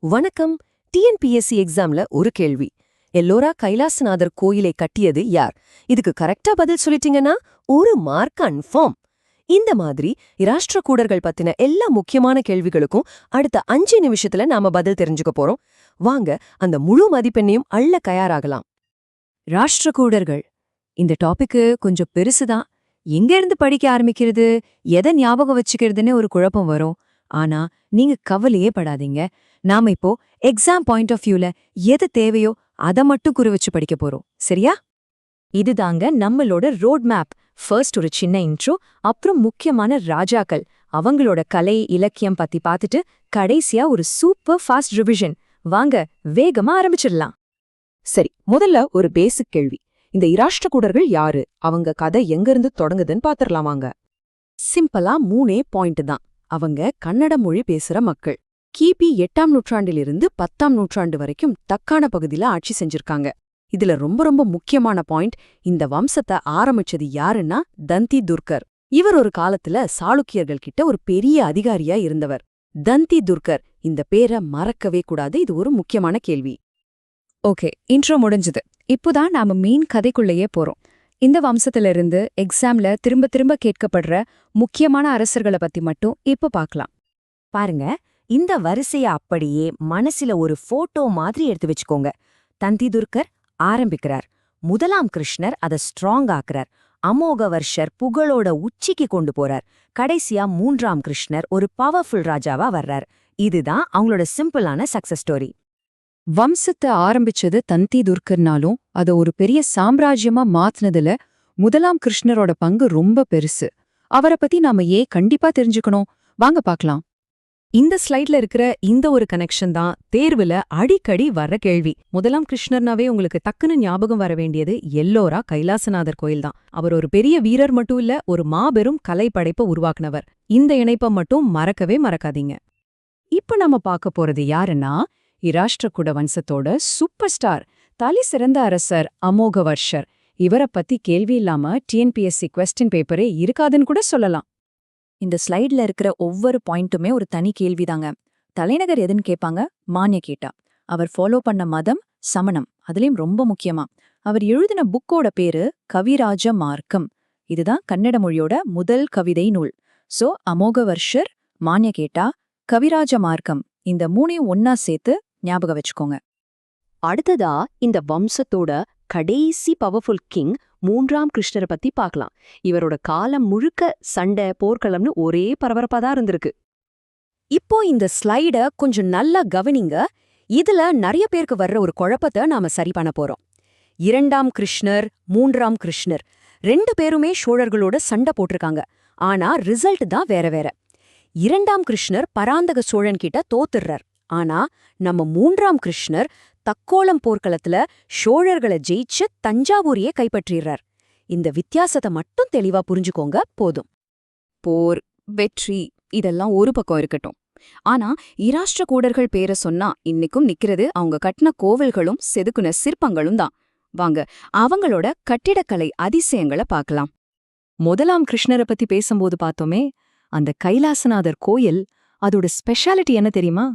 வணக்கம். டிஎன்பிஎஸ்சி எக்ஸாம்ல ஒரு கேள்வி. எல்லோரா கைலாசநாதர் கோயிலை கட்டியது யார்? இதுக்கு கரெக்டா பதில் சொல்லிட்டீங்கன்னா ஒரு மார்க் கன்ஃபார்ம் இந்த மாதிரி இராஷ்டிரகூடர்கள் பத்தின எல்லா முக்கியமான கேள்விகளுக்கும் அடுத்த அஞ்சு நிமிஷத்துல நாம பதில் தெரிஞ்சுக்க போறோம். வாங்க அந்த முழு மதிப்பெண்ணையும் அள்ள தயாராகலாம். ராஷ்டிரகூடர்கள் இந்த டாபிக்கு கொஞ்சம் பெருசுதான். எங்க இருந்து படிக்க ஆரம்பிக்கிறது? எதை ஞாபகம் வச்சுக்கிறதுன்னு ஒரு குழப்பம் வரும். ஆனா நீங்க கவலையே படாதீங்க. நாம இப்போ எக்ஸாம் பாயிண்ட் ஆஃப் வியூல எது தேவையோ அத மட்டும் குறிவச்சு படிக்க போறோம். சரியா? இதுதாங்க நம்மளோட ரோட் மேப் ஃபர்ஸ்ட் ஒரு சின்ன இன்ட்ரோ அப்புறம் முக்கியமான ராஜாக்கள். அவங்களோட கலை இலக்கியம் பத்தி பார்த்துட்டு கடைசியா ஒரு சூப்பர் ஃபாஸ்ட் ரிவிஷன் வாங்க வேகமா ஆரம்பிச்சிடலாம். சரி முதல்ல ஒரு பேசிக் கேள்வி. இந்த இராஷ்டிரகூடர்கள் யாரு? அவங்க கதை எங்கிருந்து தொடங்குதுன்னு பாத்திரலாமாங்க சிம்பிளா மூணே பாயிண்ட் தான். அவங்க கன்னட மொழி பேசுற மக்கள். கிபி எட்டாம் நூற்றாண்டிலிருந்து பத்தாம் நூற்றாண்டு வரைக்கும் தக்கான பகுதியில ஆட்சி செஞ்சிருக்காங்க. இதுல ரொம்ப ரொம்ப முக்கியமான பாயிண்ட் இந்த வம்சத்தை ஆரம்பிச்சது யாருன்னா தந்தி துர்கர். இவர் ஒரு காலத்துல சாளுக்கியர்கள் கிட்ட ஒரு பெரிய அதிகாரியா இருந்தவர். தந்தி துர்கர் இந்த பேரை மறக்கவே கூடாது இது ஒரு முக்கியமான கேள்வி. ஓகே இன்ட்ரோ முடிஞ்சது. இப்போதான் நாம மீன் கதைக்குள்ளேயே போறோம். இந்த வம்சத்திலிருந்து எக்ஸாம்ல திரும்ப திரும்ப கேட்கப்படுற முக்கியமான அரசர்களை பத்தி மட்டும் இப்ப பார்க்கலாம். பாருங்க இந்த வரிசைய அப்படியே மனசுல ஒரு போட்டோ மாதிரி எடுத்து வச்சுக்கோங்க. தந்தி துர்கர் ஆரம்பிக்கிறார். முதலாம் கிருஷ்ணர் அதை ஸ்ட்ராங் ஆக்குறார். அமோக வர்ஷர் புகழோட உச்சிக்கு கொண்டு போறார். கடைசியா மூன்றாம் கிருஷ்ணர் ஒரு பவர்ஃபுல் ராஜாவா வர்றார். இதுதான் அவங்களோட சிம்பிளான சக்சஸ் ஸ்டோரி வம்சத்தை ஆரம்பிச்சது தந்தி துர்க்கர்னாலும் அத ஒரு பெரிய சாம்ராஜ்யமா மாத்துனதுல முதலாம் கிருஷ்ணரோட பங்கு ரொம்ப பெருசு. அவரை பத்தி நாம ஏன் கண்டிப்பா தெரிஞ்சுக்கணும்? வாங்க பாக்கலாம். இந்த ஸ்லைட்ல இருக்கிற இந்த ஒரு கனெக்ஷன் தான் தேர்வுல அடிக்கடி வர்ற கேள்வி. முதலாம் கிருஷ்ணர்னாவே உங்களுக்கு டக்குன்னு ஞாபகம் வர வேண்டியது எல்லோரா கைலாசநாதர் கோயில் தான். அவர் ஒரு பெரிய வீரர் மட்டும் இல்ல ஒரு மாபெரும் கலை படைப்பை உருவாக்குனவர். இந்த இணைப்பை மட்டும் மறக்கவே மறக்காதீங்க. இப்ப நம்ம பார்க்க போறது யாருன்னா இராஷ்டிரகுட வம்சத்தோட சூப்பர் ஸ்டார் தலி சிறந்த அரசர் அமோகவர்ஷர் இவரை பத்தி கேள்வி இல்லாம டிஎன்பிஎஸ்சி கொஸ்டின் பேப்பரே இருக்காதுன்னு கூட சொல்லலாம் இந்த ஸ்லைட்ல இருக்கிற ஒவ்வொரு பாயிண்ட்டுமே ஒரு தனி கேள்விதாங்க தலைநகர் எதுன்னு கேட்பாங்க மானிய கேட்டா அவர் ஃபாலோ பண்ண மதம் சமணம் அதுலயும் ரொம்ப முக்கியமா அவர் எழுதின புக்கோட பேரு கவிராஜ மார்க்கம் இதுதான் கன்னட மொழியோட முதல் கவிதை நூல் சோ அமோகவர்ஷர் மானிய கேட்டா கவிராஜ மார்க்கம் இந்த மூணையும் ஒன்னா சேர்த்து ஞாபகம் வச்சுக்கோங்க. அடுத்ததா இந்த வம்சத்தோட கடைசி பவர்ஃபுல் கிங் மூன்றாம் கிருஷ்ணரை பத்தி பார்க்கலாம். இவரோட காலம் முழுக்க சண்டை போர்க்களம்னு ஒரே பரபரப்பா தான் இருந்திருக்கு. இப்போ இந்த ஸ்லைட கொஞ்சம் நல்லா கவனிங்க. இதுல நிறைய பேருக்கு வர்ற ஒரு குழப்பத்தை நாம சரி பண்ண போறோம். இரண்டாம் கிருஷ்ணர் மூன்றாம் கிருஷ்ணர் ரெண்டு பேருமே சோழர்களோட சண்டை போட்டிருக்காங்க. ஆனா ரிசல்ட் தான் வேற வேற. இரண்டாம் கிருஷ்ணர் பராந்தக சோழன் கிட்ட தோத்துடுறார் ஆனா நம்ம மூன்றாம் கிருஷ்ணர் தக்கோலம் போர்க்களத்துல சோழர்களை ஜெயிச்சு தஞ்சாவூரையே கைப்பற்றிடுறார் இந்த வித்தியாசத்தை மட்டும் தெளிவா புரிஞ்சுக்கோங்க போதும். போர் வெற்றி இதெல்லாம் ஒரு பக்கம் இருக்கட்டும். ஆனா இராஷ்டிரகூடர்கள் பேரை சொன்னா இன்னைக்கும் நிக்கிறது அவங்க கட்டின கோவில்களும் செதுக்குன சிற்பங்களும் தான். வாங்க அவங்களோட கட்டிடக்கலை அதிசயங்களை பார்க்கலாம். முதலாம் கிருஷ்ணரை பத்தி பேசும்போது பார்த்தோமே அந்த கைலாசநாதர் கோயில் அதோட ஸ்பெஷாலிட்டி என்ன தெரியுமா?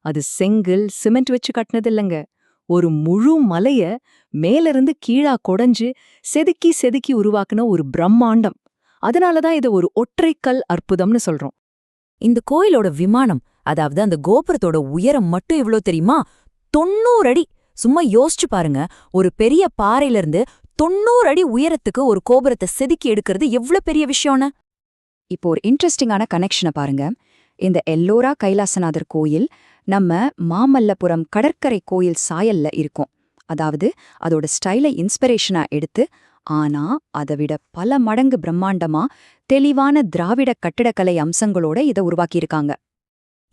அது செங்கல் சிமெண்ட் வச்சு கட்டினது இல்லைங்க ஒரு முழு மலைய மேலிருந்து கீழா கொடைஞ்சு செதுக்கி செதுக்கி உருவாக்குன ஒரு பிரம்மாண்டம். அதனாலதான் இதை ஒரு ஒற்றைக்கல் அற்புதம்னு சொல்றோம். இந்த கோயிலோட விமானம் அதாவது அந்த கோபுரத்தோட உயரம் மட்டும் இவ்வளோ தெரியுமா? தொண்ணூறு அடி. சும்மா யோசிச்சு பாருங்க. ஒரு பெரிய பாறையிலிருந்து தொண்ணூறு அடி உயரத்துக்கு ஒரு கோபுரத்தை செதுக்கி எடுக்கிறது எவ்வளவு பெரிய விஷயம்னு. இப்போ ஒரு இன்ட்ரெஸ்டிங்கான கனெக்ஷனை பாருங்க. இந்த எல்லோரா கைலாசநாதர் கோயில் நம்ம மாமல்லபுரம் கடற்கரை கோயில் சாயல்ல இருக்கும். அதாவது அதோட ஸ்டைலை இன்ஸ்பிரேஷனா எடுத்து ஆனா அதை விட பல மடங்கு பிரம்மாண்டமா தெளிவான திராவிட கட்டிடக்கலை அம்சங்களோட இதை உருவாக்கியிருக்காங்க.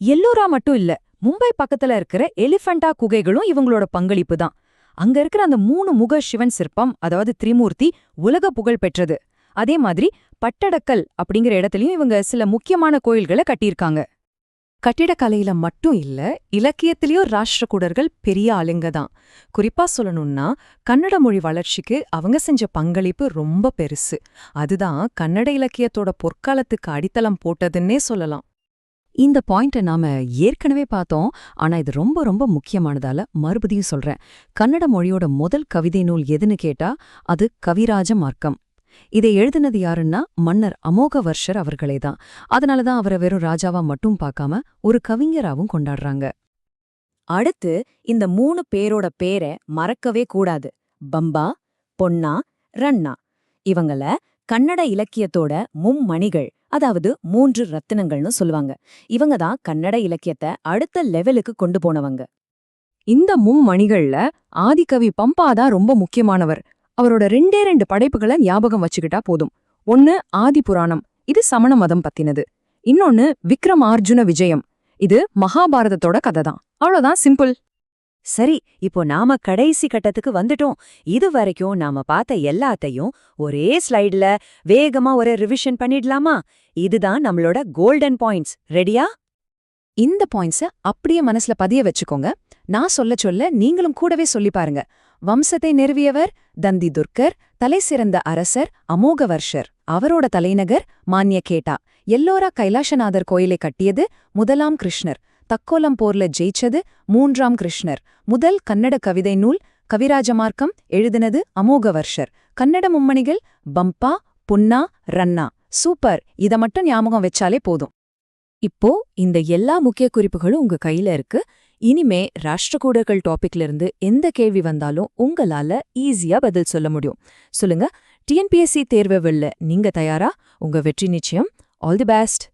எல்லோரா மட்டும் இல்ல மும்பை பக்கத்துல இருக்கிற எலிஃபண்டா குகைகளும் இவங்களோட பங்களிப்பு தான் அங்க இருக்கிற அந்த மூணு முக சிவன் சிற்பம் அதாவது திரிமூர்த்தி உலக புகழ் பெற்றது. அதே மாதிரி பட்டடக்கல் அப்படிங்கிற இடத்துலயும் இவங்க சில முக்கியமான கோயில்களை கட்டியிருக்காங்க. கட்டிடக்கலையில மட்டும் இல்ல இலக்கியத்திலயும் ராஷ்டிரகூடர்கள் பெரிய ஆளுங்க தான். குறிப்பா சொல்லணும்னா கன்னட மொழி வளர்ச்சிக்கு அவங்க செஞ்ச பங்களிப்பு ரொம்ப பெருசு. அதுதான் கன்னட இலக்கியத்தோட பொற்காலத்துக்கு அடித்தளம் போட்டதுன்னே சொல்லலாம். இந்த பாயிண்ட்டை நாம ஏற்கனவே பார்த்தோம். ஆனா இது ரொம்ப ரொம்ப முக்கியமானதால மறுபடியும் சொல்றேன். கன்னட மொழியோட முதல் கவிதை நூல் எதுன்னு கேட்டா அது கவிராஜ மார்க்கம். இதை எழுதினது யாருன்னா மன்னர் அமோகவர்ஷர் அவர்களே தான் அதனால தான் அவரை வெறும் ராஜாவா மட்டும் பார்க்காம ஒரு கவிஞராவும் கொண்டாடுறாங்க. அடுத்து இந்த மூணு பேரோட பேரை மறக்கவே கூடாது. பம்பா பொன்னா ரன்னா. இவங்கள கன்னட இலக்கியத்தோட மும்மணிகள் அதாவது மூன்று ரத்தினங்கள்னு சொல்லுவாங்க. இவங்க தான் கன்னட இலக்கியத்தை அடுத்த லெவலுக்கு கொண்டு போனவங்க. இந்த மும்மணிகள்ல ஆதிகவி பம்பா தான் ரொம்ப முக்கியமானவர். அவரோட ரெண்டே ரெண்டு படைப்புகளை ஞாபகம் வச்சுக்கிட்டா போதும். ஒன்னு ஆதி புராணம். இது சமண மதம் பத்தினது. இன்னொன்னு விக்ரமார்ஜுன விஜயம். இது மகாபாரதத்தோட கதை தான் அவ்வளவுதான் சிம்பிள். சரி இப்போ நாம கடைசி கட்டத்துக்கு வந்துட்டோம். இது வரைக்கும் நாம பார்த்த எல்லாத்தையும் ஒரே ஸ்லைட்ல வேகமா ஒரு ரிவிஷன் பண்ணிடலாமா? இதுதான் நம்மளோட கோல்டன் பாயிண்ட்ஸ் ரெடியா இந்த பாயிண்ட்ஸ அப்படியே மனசுல பதிய வச்சுக்கோங்க. நான் சொல்ல சொல்ல நீங்களும் கூடவே சொல்லி பாருங்க. வம்சத்தை நிறுவியவர் தந்தி துர்க்கர் தலை சிறந்த அரசர் அமோகவர்ஷர். அவரோட தலைநகர் மான்யகேட்டா. எல்லோரா கைலாசநாதர் கோயிலை கட்டியது முதலாம் கிருஷ்ணர். தக்கோலம் போர்ல ஜெயிச்சது மூன்றாம் கிருஷ்ணர். முதல் கன்னட கவிதை நூல் கவிராஜமார்க்கம் எழுதினது அமோகவர்ஷர். கன்னட மும்மணிகள் பம்பா புன்னா ரன்னா. சூப்பர். இத மட்டும் ஞாபகம் வச்சாலே போதும். இப்போ இந்த எல்லா முக்கிய குறிப்புகளும் உங்க கையில இருக்கு. இனிமே ராஷ்டிரகூடர்கள் டாபிக்ல இருந்து எந்த கேள்வி வந்தாலும் உங்களால ஈஸியா பதில் சொல்ல முடியும். சொல்லுங்க டிஎன்பிஎஸ்சி தேர்வு வெல்ல நீங்க தயாரா? உங்க வெற்றி நிச்சயம். All the best